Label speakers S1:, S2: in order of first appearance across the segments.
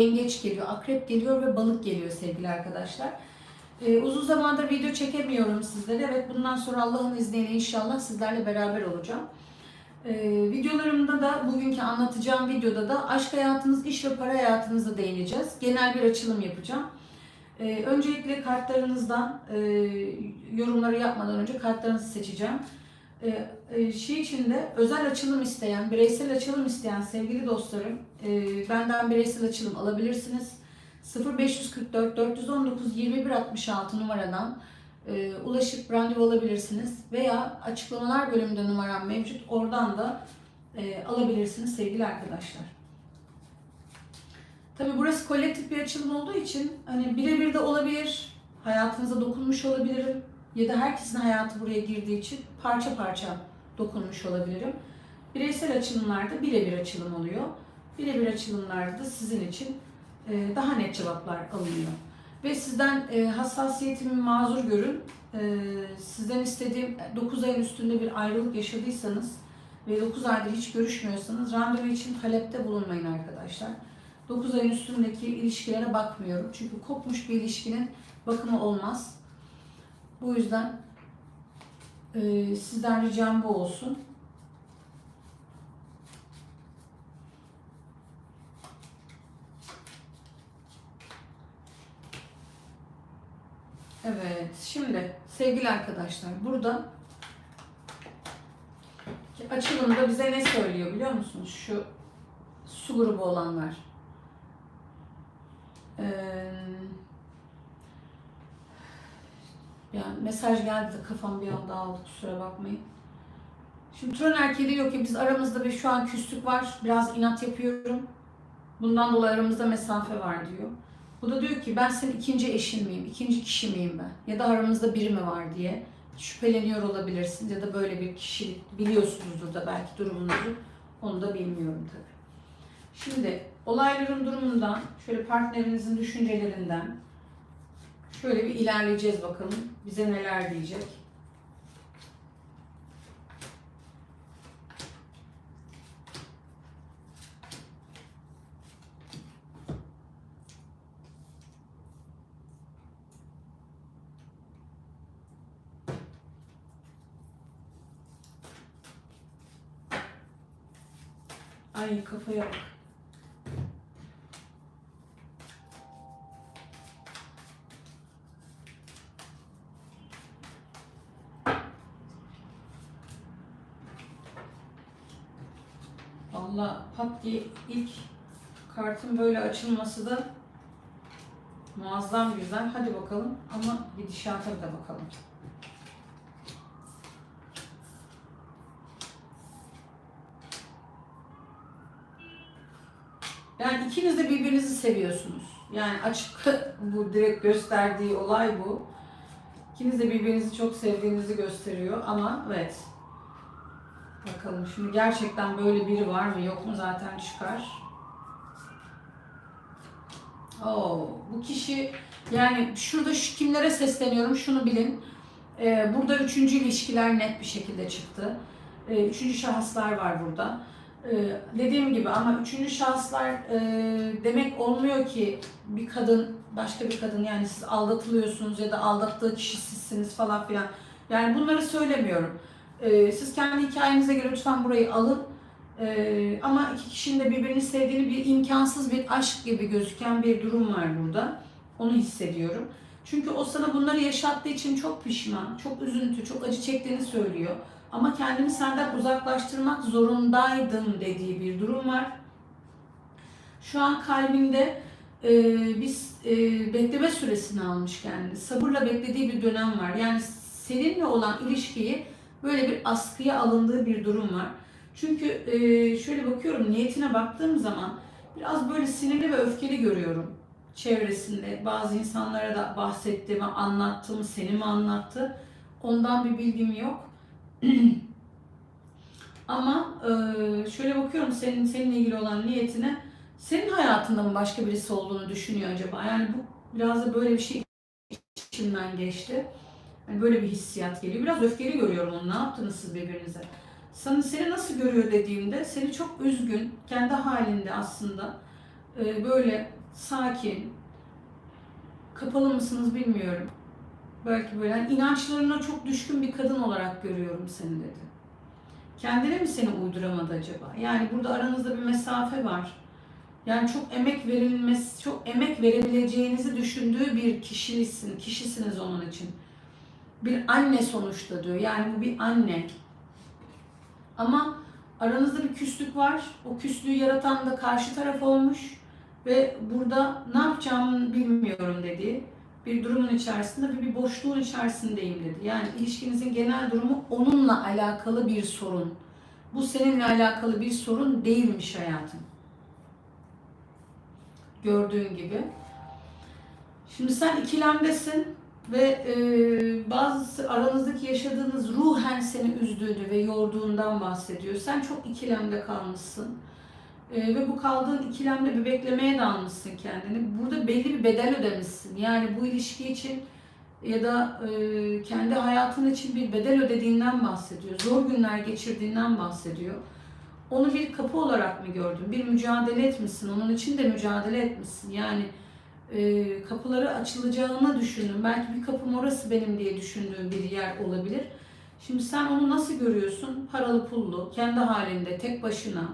S1: yengeç geliyor, akrep geliyor ve balık geliyor sevgili arkadaşlar. Ee, uzun zamandır video çekemiyorum sizlere. Evet bundan sonra Allah'ın izniyle inşallah sizlerle beraber olacağım. Ee, videolarımda da bugünkü anlatacağım videoda da aşk hayatınız, iş ve para hayatınıza değineceğiz. Genel bir açılım yapacağım. Ee, öncelikle kartlarınızdan e, yorumları yapmadan önce kartlarınızı seçeceğim. Ee, e, şey için de özel açılım isteyen, bireysel açılım isteyen sevgili dostlarım e, benden bireysel açılım alabilirsiniz. 0544 419 2166 numaradan e, ulaşıp randevu alabilirsiniz veya açıklamalar bölümünde numaram mevcut. Oradan da alabilirsiniz sevgili arkadaşlar. Tabii burası kolektif bir açılım olduğu için hani birebir de olabilir, hayatınıza dokunmuş olabilirim ya da herkesin hayatı buraya girdiği için parça parça dokunmuş olabilirim. Bireysel açılımlarda birebir açılım oluyor. Birebir açılımlarda sizin için e, daha net cevaplar alınıyor. Ve sizden e, hassasiyetimi mazur görün. E, Sizden istediğim 9 ayın üstünde bir ayrılık yaşadıysanız ve 9 aydır hiç görüşmüyorsanız randevu için talepte bulunmayın arkadaşlar. 9 ayın üstündeki ilişkilere bakmıyorum. Çünkü kopmuş bir ilişkinin bakımı olmaz. Bu yüzden e, sizden ricam bu olsun. Evet, şimdi sevgili arkadaşlar burada açılımda bize ne söylüyor biliyor musunuz? Şu su grubu olanlar. Ee, yani mesaj geldi de kafam bir anda aldı kusura bakmayın. Şimdi Turan erkeği diyor ki biz aramızda bir şu an küslük var. Biraz inat yapıyorum. Bundan dolayı aramızda mesafe var diyor. Bu da diyor ki ben senin ikinci eşin miyim, ikinci kişi miyim ben? Ya da aramızda biri mi var diye şüpheleniyor olabilirsiniz ya da böyle bir kişilik biliyorsunuzdur da belki durumunuzu. Onu da bilmiyorum tabii. Şimdi olayların durumundan, şöyle partnerinizin düşüncelerinden şöyle bir ilerleyeceğiz bakalım. Bize neler diyecek. Ay kafaya bak. Valla pat ilk kartın böyle açılması da muazzam güzel. Hadi bakalım ama gidişata da bakalım. Yani ikiniz de birbirinizi seviyorsunuz. Yani açık bu direkt gösterdiği olay bu. İkiniz de birbirinizi çok sevdiğinizi gösteriyor ama evet. Bakalım şimdi gerçekten böyle biri var mı yok mu zaten çıkar. Oo, bu kişi yani şurada şu kimlere sesleniyorum şunu bilin. Ee, burada üçüncü ilişkiler net bir şekilde çıktı. Ee, üçüncü şahıslar var burada. Ee, dediğim gibi ama üçüncü şahıslar e, demek olmuyor ki bir kadın başka bir kadın yani siz aldatılıyorsunuz ya da aldattığı kişi sizsiniz falan filan. Yani bunları söylemiyorum. Ee, siz kendi hikayenize göre lütfen burayı alın. Ee, ama iki kişinin de birbirini sevdiğini bir imkansız bir aşk gibi gözüken bir durum var burada. Onu hissediyorum. Çünkü o sana bunları yaşattığı için çok pişman, çok üzüntü, çok acı çektiğini söylüyor. Ama kendimi senden uzaklaştırmak zorundaydım dediği bir durum var. Şu an kalbinde e, biz e, bekleme süresini almış kendini. Sabırla beklediği bir dönem var. Yani seninle olan ilişkiyi böyle bir askıya alındığı bir durum var. Çünkü e, şöyle bakıyorum niyetine baktığım zaman biraz böyle sinirli ve öfkeli görüyorum çevresinde. Bazı insanlara da bahsettiğimi, anlattığımı, seni mi anlattı? Ondan bir bilgim yok. Ama e, şöyle bakıyorum senin seninle ilgili olan niyetine senin hayatında mı başka birisi olduğunu düşünüyor acaba? Yani bu biraz da böyle bir şey içimden geçti. Yani böyle bir hissiyat geliyor. Biraz öfkeli görüyorum onu. Ne yaptınız siz birbirinize? Sana, seni nasıl görüyor dediğimde seni çok üzgün, kendi halinde aslında e, böyle sakin, kapalı mısınız bilmiyorum. Belki böyle yani inançlarına çok düşkün bir kadın olarak görüyorum seni dedi. Kendine mi seni uyduramadı acaba? Yani burada aranızda bir mesafe var. Yani çok emek verilmesi, çok emek verebileceğinizi düşündüğü bir kişisin, kişisiniz onun için. Bir anne sonuçta diyor. Yani bu bir anne. Ama aranızda bir küslük var. O küslüğü yaratan da karşı taraf olmuş ve burada ne yapacağımı bilmiyorum dedi. Bir durumun içerisinde ve bir boşluğun içerisindeyim dedi. Yani ilişkinizin genel durumu onunla alakalı bir sorun. Bu seninle alakalı bir sorun değilmiş hayatım. Gördüğün gibi. Şimdi sen ikilemdesin ve e, bazı aranızdaki yaşadığınız ruhen seni üzdüğünü ve yorduğundan bahsediyor. Sen çok ikilemde kalmışsın. E, ve bu kaldığın ikilemde bir beklemeye dalmışsın kendini. Burada belli bir bedel ödemişsin. Yani bu ilişki için ya da e, kendi hayatın için bir bedel ödediğinden bahsediyor. Zor günler geçirdiğinden bahsediyor. Onu bir kapı olarak mı gördün? Bir mücadele etmişsin. Onun için de mücadele etmişsin. Yani e, kapıları açılacağını düşündün. Belki bir kapım orası benim diye düşündüğün bir yer olabilir. Şimdi sen onu nasıl görüyorsun? Paralı pullu, kendi halinde, tek başına.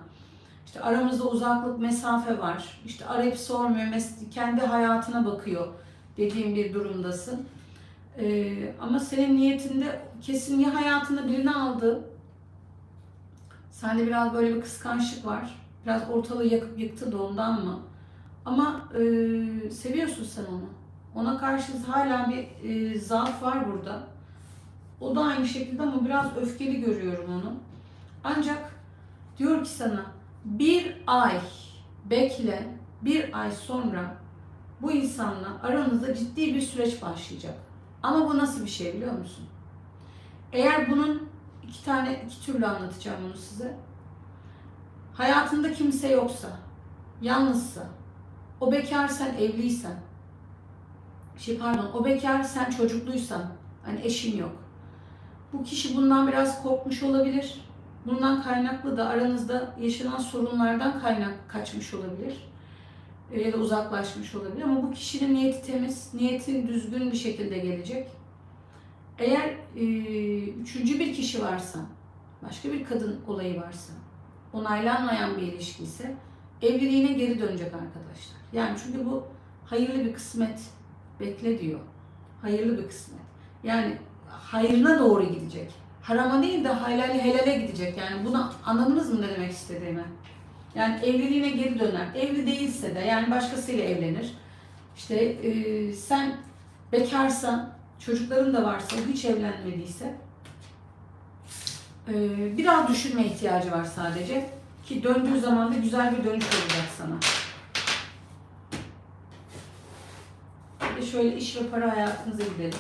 S1: İşte aramızda uzaklık, mesafe var. İşte arayıp sormuyor, kendi hayatına bakıyor dediğim bir durumdasın. Ee, ama senin niyetinde kesin ya hayatında birini aldı. Sende biraz böyle bir kıskançlık var. Biraz ortalığı yakıp yıktı da ondan mı? Ama e, seviyorsun sen onu. Ona karşı hala bir e, zaaf var burada. O da aynı şekilde ama biraz öfkeli görüyorum onu. Ancak diyor ki sana bir ay bekle, bir ay sonra bu insanla aranızda ciddi bir süreç başlayacak. Ama bu nasıl bir şey biliyor musun? Eğer bunun iki tane, iki türlü anlatacağım bunu size. Hayatında kimse yoksa, yalnızsa, o bekar sen evliysen, şey pardon, o bekar sen çocukluysan, hani eşin yok. Bu kişi bundan biraz korkmuş olabilir. Bundan kaynaklı da aranızda yaşanan sorunlardan kaynak kaçmış olabilir. E, Ya da uzaklaşmış olabilir ama bu kişinin niyeti temiz, niyeti düzgün bir şekilde gelecek. Eğer e, üçüncü bir kişi varsa, başka bir kadın olayı varsa, onaylanmayan bir ilişki ise evliliğine geri dönecek arkadaşlar. Yani çünkü bu hayırlı bir kısmet bekle diyor. Hayırlı bir kısmet. Yani hayrına doğru gidecek. Harama değil de helale helale gidecek. Yani bunu anladınız mı ne demek istediğimi? Yani evliliğine geri döner. Evli değilse de yani başkasıyla evlenir. İşte e, sen bekarsan, çocukların da varsa, hiç evlenmediyse e, biraz düşünme ihtiyacı var sadece. Ki döndüğü zaman da güzel bir dönüş olacak sana. Bir de şöyle iş ve para hayatınıza gidelim.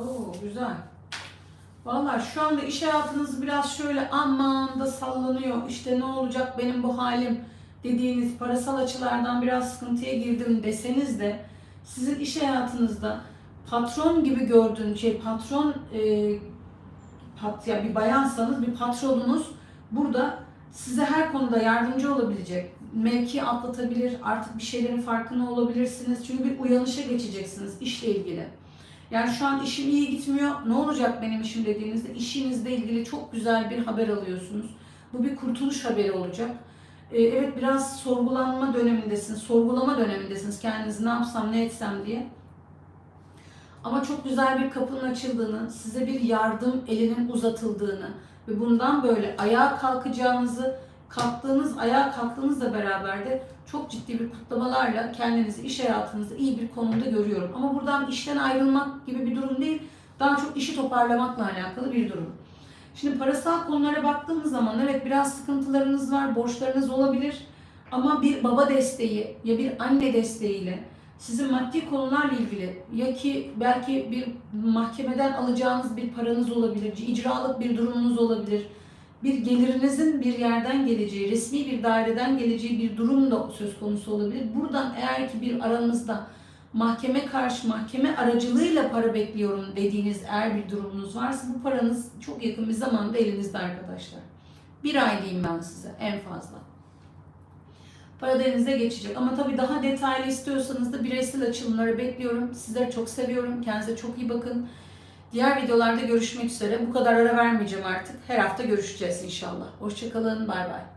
S1: Oo güzel. Vallahi şu anda iş hayatınız biraz şöyle aman da sallanıyor. İşte ne olacak benim bu halim dediğiniz parasal açılardan biraz sıkıntıya girdim deseniz de sizin iş hayatınızda patron gibi gördüğün şey patron e, pat, ya bir bayansanız bir patronunuz burada size her konuda yardımcı olabilecek. Mevki atlatabilir, artık bir şeylerin farkına olabilirsiniz. Çünkü bir uyanışa geçeceksiniz işle ilgili. Yani şu an işim iyi gitmiyor. Ne olacak benim işim dediğinizde işinizle ilgili çok güzel bir haber alıyorsunuz. Bu bir kurtuluş haberi olacak. Ee, evet biraz sorgulanma dönemindesiniz. Sorgulama dönemindesiniz. Kendinizi ne yapsam ne etsem diye. Ama çok güzel bir kapının açıldığını, size bir yardım elinin uzatıldığını ve bundan böyle ayağa kalkacağınızı, kalktığınız, ayağa kalktığınızla beraber de çok ciddi bir kutlamalarla kendinizi iş hayatınızda iyi bir konumda görüyorum. Ama buradan işten ayrılmak gibi bir durum değil, daha çok işi toparlamakla alakalı bir durum. Şimdi parasal konulara baktığımız zaman evet biraz sıkıntılarınız var, borçlarınız olabilir. Ama bir baba desteği ya bir anne desteğiyle sizin maddi konularla ilgili ya ki belki bir mahkemeden alacağınız bir paranız olabilir, icralık bir durumunuz olabilir. Bir gelirinizin bir yerden geleceği, resmi bir daireden geleceği bir durum da söz konusu olabilir. Buradan eğer ki bir aranızda mahkeme karşı mahkeme aracılığıyla para bekliyorum dediğiniz eğer bir durumunuz varsa bu paranız çok yakın bir zamanda elinizde arkadaşlar. Bir ay diyeyim ben size en fazla. Para da elinize geçecek. Ama tabii daha detaylı istiyorsanız da bireysel açılımları bekliyorum. Sizleri çok seviyorum. Kendinize çok iyi bakın. Diğer videolarda görüşmek üzere. Bu kadar ara vermeyeceğim artık. Her hafta görüşeceğiz inşallah. Hoşçakalın. Bay bay.